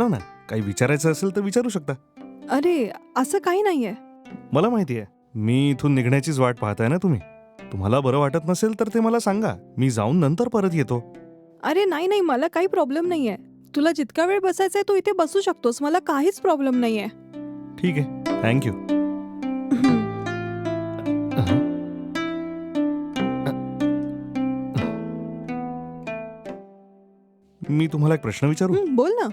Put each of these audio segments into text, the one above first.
बोला ना काही विचारायचं असेल तर विचारू शकता. अरे असं काही नाहीये. मला माहिती आहे मी इथून निघण्याचीच वाट पाहताय ना तुम्ही. तुम्हाला बरं वाटत नसेल तर ते मला सांगा मी जाऊन नंतर परत येतो. अरे नाही नाही मला काही प्रॉब्लेम नाहीये. तुला जितका वेळ बसायचा आहे तू इथे बसू शकतोस मला काहीच प्रॉब्लेम नाहीये. ठीक आहे थँक्यू. मी तुम्हाला एक प्रश्न विचारू? बोल ना.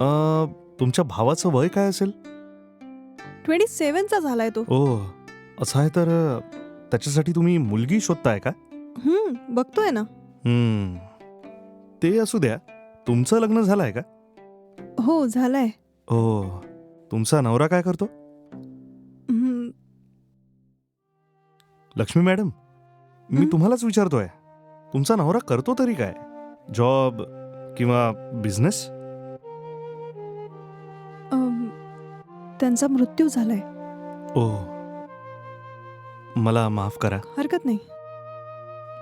अं, तुमच्या भावाचं वय काय असेल? ट्वेंटी सेव्हनचा झालाय तो. ओ असं आहे तर अं, त्याच्यासाठी तुम्ही मुलगी शोधताय का? हम्म बघतोय ना. हम्म. ते असू द्या. तुमचं लग्न झालंय का? हो झालाय. ओ तुमचा नवरा काय करतो? हम्म, लक्ष्मी मॅडम मी हं? तुम्हालाच विचारतोय. तुमचा नवरा करतो तरी काय? जॉब किंवा बिझनेस? त्यांचा मृत्यू झालाय. ओ. मला माफ करा. हरकत नाही.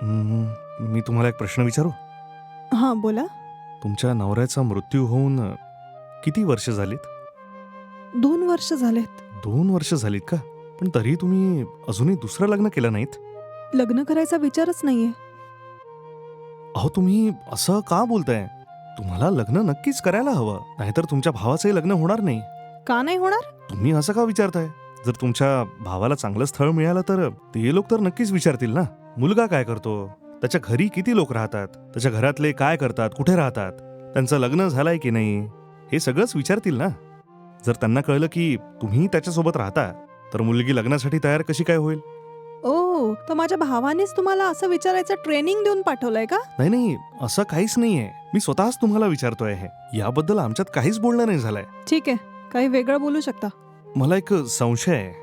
हम्म, मी तुम्हाला एक प्रश्न विचारू? हा बोला. तुमच्या नवऱ्याचा मृत्यू होऊन अ, किती वर्ष झालीत? दोन वर्ष झालेत. दोन वर्ष झालीत का? पण तरी तुम्ही अजूनही दुसरं लग्न केलं नाहीत? लग्न करायचा विचारच नाहीये. अहो तुम्ही असं का बोलताय? तुम्हाला लग्न नक्कीच करायला हवं. नाहीतर तुमच्या भावाचंही लग्न होणार नाही. का नाही होणार? तुम्ही असं का विचारताय? जर तुमच्या भावाला चांगलं स्थळ मिळालं तर ते लोक तर नक्कीच विचारतील ना? मुलगा काय करतो? त्याच्या घरी किती लोक राहतात? त्याच्या घरातले काय करतात? कुठे राहतात? त्यांचं लग्न झालंय की नाही? हे सगळंच विचारतील ना? जर त्यांना कळलं की तुम्ही त्याच्यासोबत राहता तर मुलगी लग्नासाठी तयार कशी काय होईल? ओ तर माझ्या भावानेच तुम्हाला असं विचारायचं ट्रेनिंग देऊन पाठवलंय का? नाही नाही असं काहीच नाहीये. मी स्वतःच तुम्हाला विचारतोय हे. याबद्दल आमच्यात काहीच बोलणं नाही झालंय. ठीक आहे. काही वेगळं बोलू शकता? मला एक संशय आहे.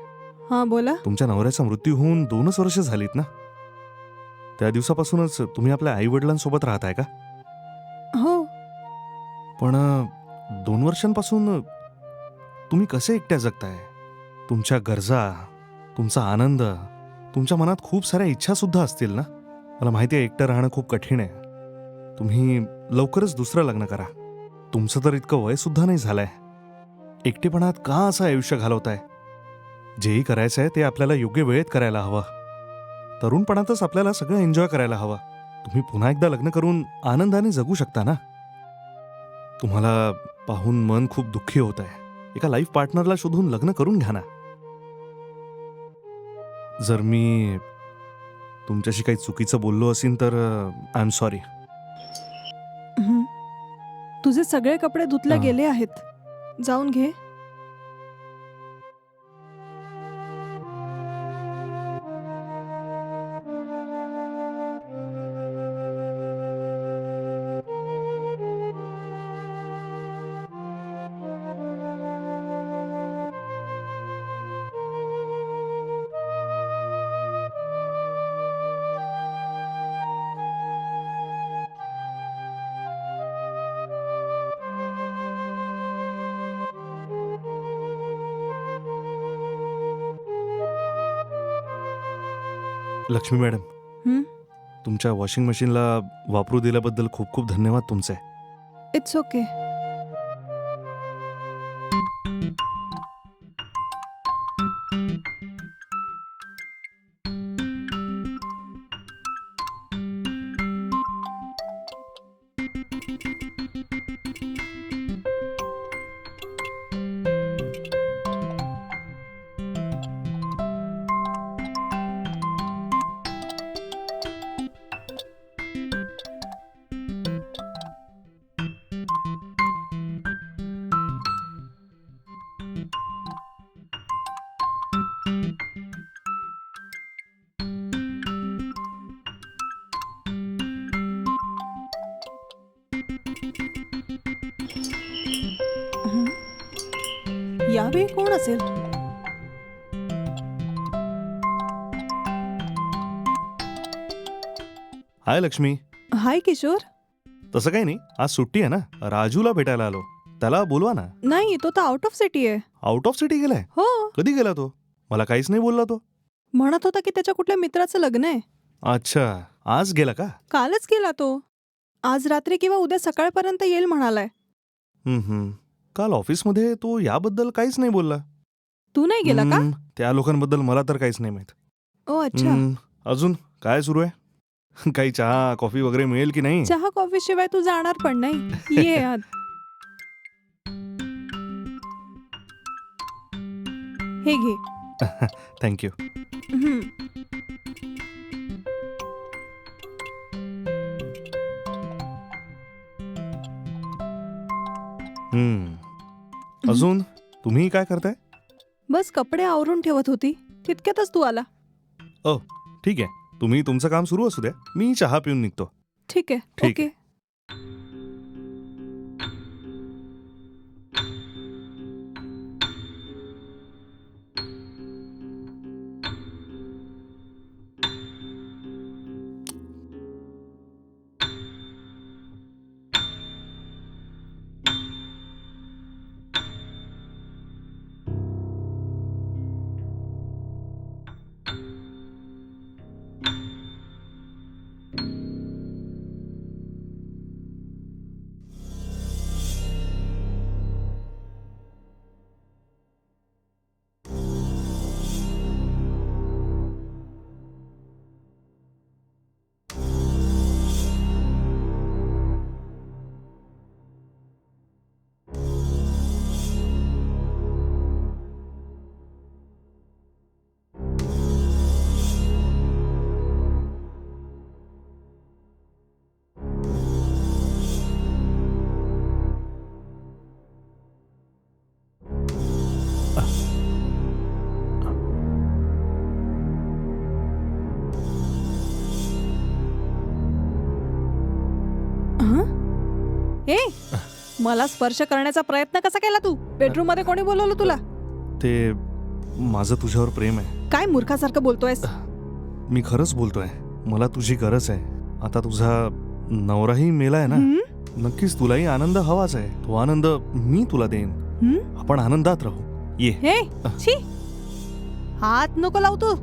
हा बोला. तुमच्या नवऱ्याचा मृत्यू होऊन दोनच वर्ष झालीत ना? त्या दिवसापासूनच तुम्ही आपल्या आई वडिलांसोबत राहताय का? हो. पण अ, दोन वर्षांपासून तुम्ही कसे एकट्या जगताय? तुमच्या गरजा तुमचा आनंद तुमच्या मनात खूप साऱ्या इच्छा सुद्धा असतील ना? मला माहिती आहे एकटं राहणं खूप कठीण आहे. तुम्ही लवकरच दुसरं लग्न करा. तुमचं तर इतकं वय सुद्धा नाही झालंय. एकटेपणात का असं आयुष्य घालवताय? जेही करायचं आहे ते आपल्याला योग्य वेळेत करायला हवं. तरुणपणातच आपल्याला सगळं एन्जॉय करायला हवं. तुम्ही पुन्हा एकदा लग्न करून आनंदाने जगू शकता ना? तुम्हाला पाहून मन खूप दुःखी होत आहे एका लाईफ पार्टनरला शोधून लग्न करून घ्या ना. जर मी तुमच्याशी काही चुकीचं बोललो असेल तर आय एम सॉरी. तुझे सगळे कपडे धुतले हा. गेले आहेत. जाऊन घे. लक्ष्मी मॅडम हं? तुमच्या वॉशिंग मशीनला वापरू दिल्याबद्दल खूप खूप धन्यवाद तुमचे इट्स ओके यावेळी कोण असेल? हाय लक्ष्मी. हाय किशोर. तसं काही नाही आज सुट्टी आहे ना राजूला भेटायला आलो. त्याला बोलवा ना. नाही तो तर आउट ऑफ सिटी आहे. आउट ऑफ सिटी गेलाय? हो. कधी गेला तो? मला काहीच नाही बोलला तो. म्हणत होता की त्याच्या कुठल्या मित्राचं लग्न आहे. अच्छा आज गेला का? कालच गेला तो. आज रात्री किंवा उद्या सकाळपर्यंत येईल म्हणालाय. हम्म, हम्म. काल ऑफिसमध्ये तो याबद्दल काहीच नाही बोलला. तू नाही गेला का? हम्म, त्या लोकांबद्दल मला तर काहीच नाही माहीत. ओ अच्छा. हम्म, अजून काय सुरू आहे? काही चहा कॉफी वगैरे मिळेल की नाही? चहा कॉफी शिवाय तू जाणार पण नाही. ये आत. हे घे. थँक्यू हम्म. हम्म. अजून तुम्ही काय करताय? बस कपडे आवरून ठेवत होती. तितक्यातच तू आला. ठीक आहे. तुम्ही तुमचं काम सुरू असू द्या. मी चहा पिऊन निघतो. ठीक आहे. ठीक ओके. मला स्पर्श करण्याचा प्रयत्न कसा केला तू? बेडरूममध्ये कोणी बोलवलं तुला? ते माझं तुझ्यावर प्रेम आहे. काय मूर्खासारखं बोलतोयस? मी खरंच बोलतोय. मला तुझी गरज आहे. आता तुझा नवराही मेला आहे ना? हं? नक्कीच तुलाही आनंद हवाच आहे. तो आनंद मी तुला देईन. हं? आपण आनंदात राहू. ये. हे छी. हात नको लावू तू.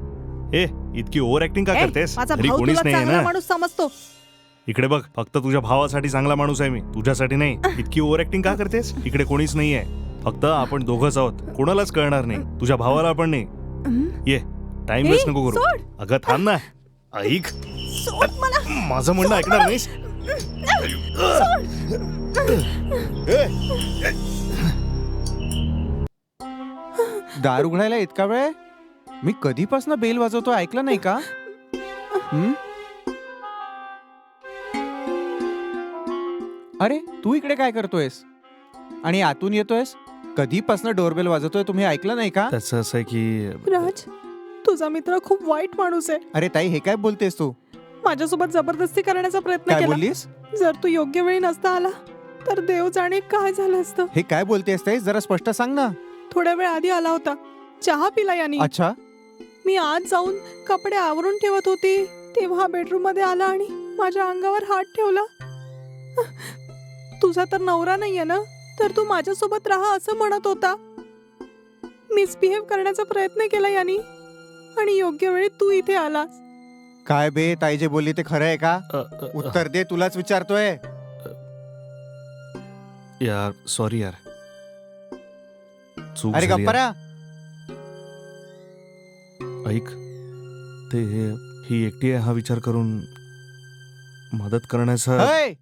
ए इतकी ओव्हर ऍक्टिंग का ए, करतेस? माझा घरी भाऊ कोणीच तुला नाही चांगला ना? माणूस समजतो. इकडे बघ फक्त तुझ्या भावासाठी चांगला माणूस आहे मी. तुझ्यासाठी नाही. इतकी ओव्हर ऍक्टिंग का करतेस? इकडे कोणीच नाहीये. फक्त आपण दोघंच आहोत. कोणालाच कळणार नाही. तुझ्या भावाला पण नाही. हं? टाइम वेस्ट नको करू. सोड. अगं थांब ना. ऐक. सोड मला. माझं म्हणणं ऐकणार नाहीस? दार उघडायला इतका वेळ? मी कधीपासून बेल वाजवतो ऐकलं नाही का? हं? अरे तू इकडे काय करतोयस? आणि आतून येतोयस? कधीपासून डोरबेल वाजवतोय तुम्ही ऐकलं नाही का? त्याचं असं आहे की राज तुझा मित्र खूप वाईट माणूस आहे. अरे ताई हे काय बोलतेस तू? माझ्यासोबत जबरदस्ती करण्याचा प्रयत्न काय केला. बोललीस? जर तू योग्य वेळी नसता आला तर देव जाणे काय झालं असतं? हे काय बोलतेस ताई? जरा स्पष्ट सांग ना. थोड्या वेळ आधी आला होता. चहा पिला यानी. अच्छा. मी आज जाऊन कपडे आवरून ठेवत होती तेव्हा बेडरूममध्ये आला आणि माझ्या अंगावर हात ठेवला. तुझा तर नवरा नाहीये ना? तर तू माझ्यासोबत राहा असं म्हणत होता. मिसबिहेव करण्याचा प्रयत्न केला यानी. आणि योग्य वेळी तू इथे आला काय बे ताई जे बोलली ते खरं आहे का? अ, अ, अ, उत्तर दे तुलाच विचारतोय. यार सॉरी यार. चूक अरे झाली गप्पा यार. ऐक ते ही एकटी आहे हा विचार करून मदत करण्याचा हय!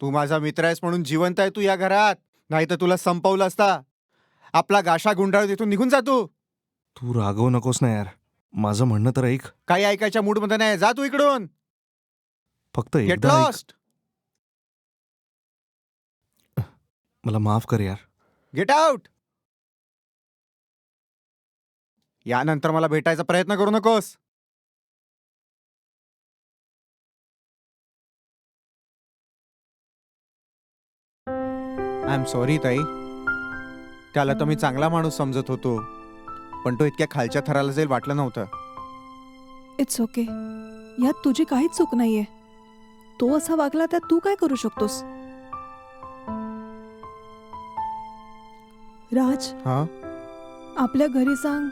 तू माझा मित्र आहेस म्हणून जिवंत आहे तू या घरात. नाही तर तुला संपवलं असता. आपला गाशा गुंडाळून इथून निघून जा तू. तू रागवू नकोस ना यार. माझं म्हणणं तर ऐक. काही ऐकायच्या मूडमध्ये नाही. जा तू इकडून. फक्त गेट एकदा ऐक. लॉस्ट मला माफ कर यार. गेट आउट यानंतर मला भेटायचा प्रयत्न करू नकोस. आय एम सॉरी ताई. त्याला तर मी चांगला माणूस समजत होतो पण तो इतक्या खालच्या थराला जाईल वाटलं नव्हतं. इट्स ओके यात तुझी काहीच चूक नाहीये. तो असा वागला त्यात तू काय करू शकतोस? राज हा? आपल्या घरी सांग.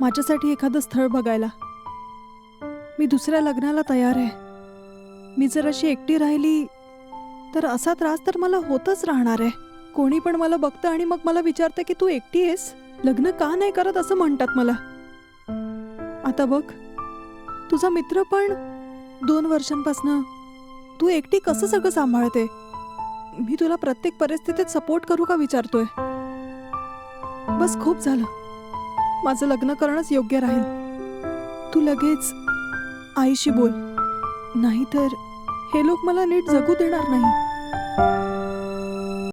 माझ्यासाठी एखादं स्थळ बघायला. मी दुसऱ्या लग्नाला तयार आहे. मी जर अशी एकटी राहिली तर असा त्रास तर मला होतच राहणार आहे. कोणी पण मला बघतं आणि मग मला विचारतं की तू एकटी आहेस? लग्न का नाही करत असं म्हणतात मला. आता बघ. तुझा मित्र पण दोन वर्षांपासनं तू एकटी कसं सगळं सांभाळते? मी तुला प्रत्येक परिस्थितीत सपोर्ट करू का विचारतोय? बस खूप झालं. माझं लग्न करणंच योग्य राहील. तू लगेच आईशी बोल. नाहीतर हे लोक मला नीट जगू देणार नाही.